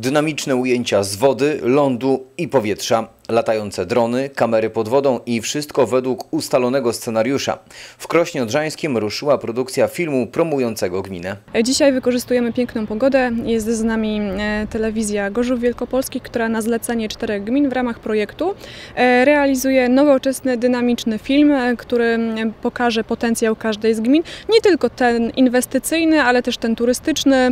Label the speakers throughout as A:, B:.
A: Dynamiczne ujęcia z wody, lądu i powietrza, latające drony, kamery pod wodą i wszystko według ustalonego scenariusza. W Krośnie Odrzańskim ruszyła produkcja filmu promującego gminę.
B: Dzisiaj wykorzystujemy piękną pogodę. Jest z nami e, telewizja Gorzów Wielkopolski, która na zlecenie czterech gmin w ramach projektu e, realizuje nowoczesny, dynamiczny film, e, który pokaże potencjał każdej z gmin. Nie tylko ten inwestycyjny, ale też ten turystyczny,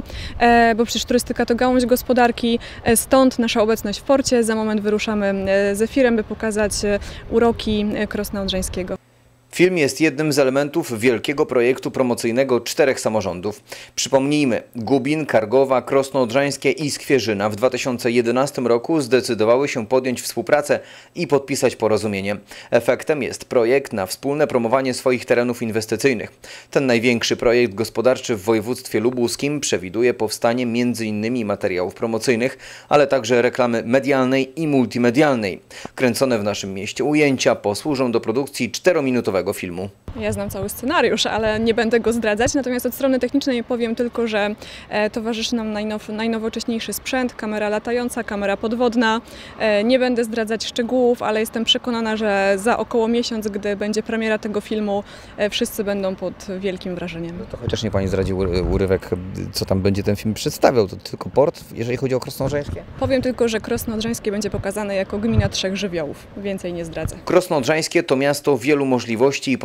B: bo przecież turystyka to gałąź gospodarki. Stąd nasza obecność w porcie. Za moment wyruszamy e, z efirem, by pokazać e, uroki e, Krosna Odrzańskiego.
A: Film jest jednym z elementów wielkiego projektu promocyjnego czterech samorządów. Przypomnijmy, Gubin, Kargowa, Krosno Odrzańskie i Skwierzyna w 2011 roku zdecydowały się podjąć współpracę i podpisać porozumienie. Efektem jest projekt na wspólne promowanie swoich terenów inwestycyjnych. Ten największy projekt gospodarczy w województwie lubuskim przewiduje powstanie m.in. materiałów promocyjnych, ale także reklamy medialnej i multimedialnej. Kręcone w naszym mieście ujęcia posłużą do produkcji czterominutowego filmu.
B: Ja znam cały scenariusz, ale nie będę go zdradzać. Natomiast od strony technicznej powiem tylko, że e, towarzyszy nam najnow, najnowocześniejszy sprzęt, kamera latająca, kamera podwodna. E, nie będę zdradzać szczegółów, ale jestem przekonana, że za około miesiąc, gdy będzie premiera tego filmu, e, wszyscy będą pod wielkim wrażeniem.
A: To chociaż nie Pani zdradzi ury- urywek, co tam będzie ten film przedstawiał. To tylko port, jeżeli chodzi o Krosno Odrzańskie?
B: Powiem tylko, że Krosno Odrzańskie będzie pokazane jako gmina trzech żywiołów. Więcej nie zdradzę.
A: Krosno Odrzańskie to miasto wielu możliwości i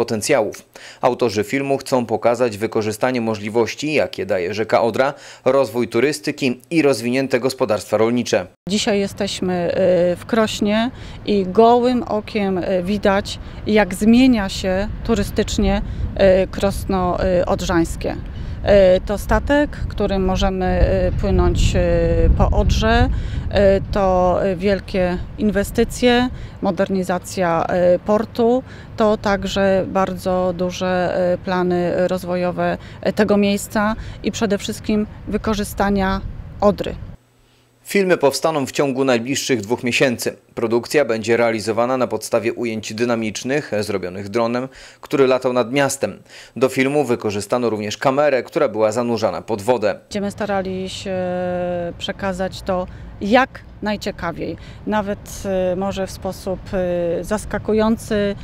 A: potencjałów. Autorzy filmu chcą pokazać wykorzystanie możliwości, jakie daje rzeka Odra, rozwój turystyki i rozwinięte gospodarstwa rolnicze.
C: Dzisiaj jesteśmy y, w Krośnie i gołym okiem y, widać, jak zmienia się turystycznie y, Krosno Odrzańskie. Y, To statek, którym możemy y, płynąć y, po Odrze. To wielkie inwestycje, modernizacja portu. To także bardzo duże plany rozwojowe tego miejsca i przede wszystkim wykorzystania Odry.
A: Filmy powstaną w ciągu najbliższych dwóch miesięcy. Produkcja będzie realizowana na podstawie ujęć dynamicznych, zrobionych dronem, który latał nad miastem. Do filmu wykorzystano również kamerę, która była zanurzana pod wodę.
C: Będziemy starali się przekazać to jak najciekawiej, nawet y, może w sposób y, zaskakujący.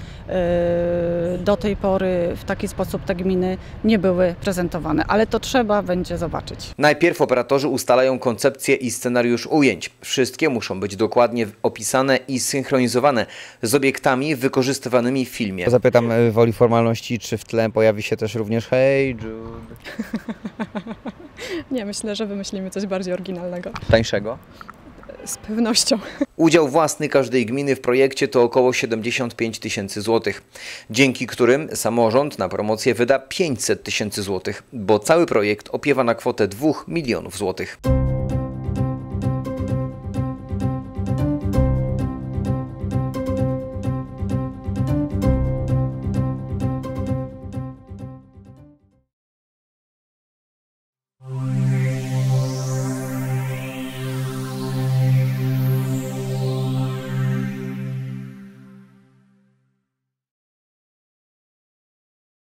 C: y, Do tej pory w taki sposób te gminy nie były prezentowane, ale to trzeba będzie zobaczyć.
A: Najpierw operatorzy ustalają koncepcję i scenariusz ujęć. Wszystkie muszą być dokładnie opisane i synchronizowane z obiektami wykorzystywanymi w filmie. Zapytam woli formalności, czy w tle pojawi się też również Hey Jude.
B: Nie, myślę, że wymyślimy coś bardziej oryginalnego.
A: Tańszego?
B: Z pewnością.
A: Udział własny każdej gminy w projekcie to około 75 tysięcy złotych, dzięki którym samorząd na promocję wyda 500 tysięcy złotych, bo cały projekt opiewa na kwotę 2 milionów złotych.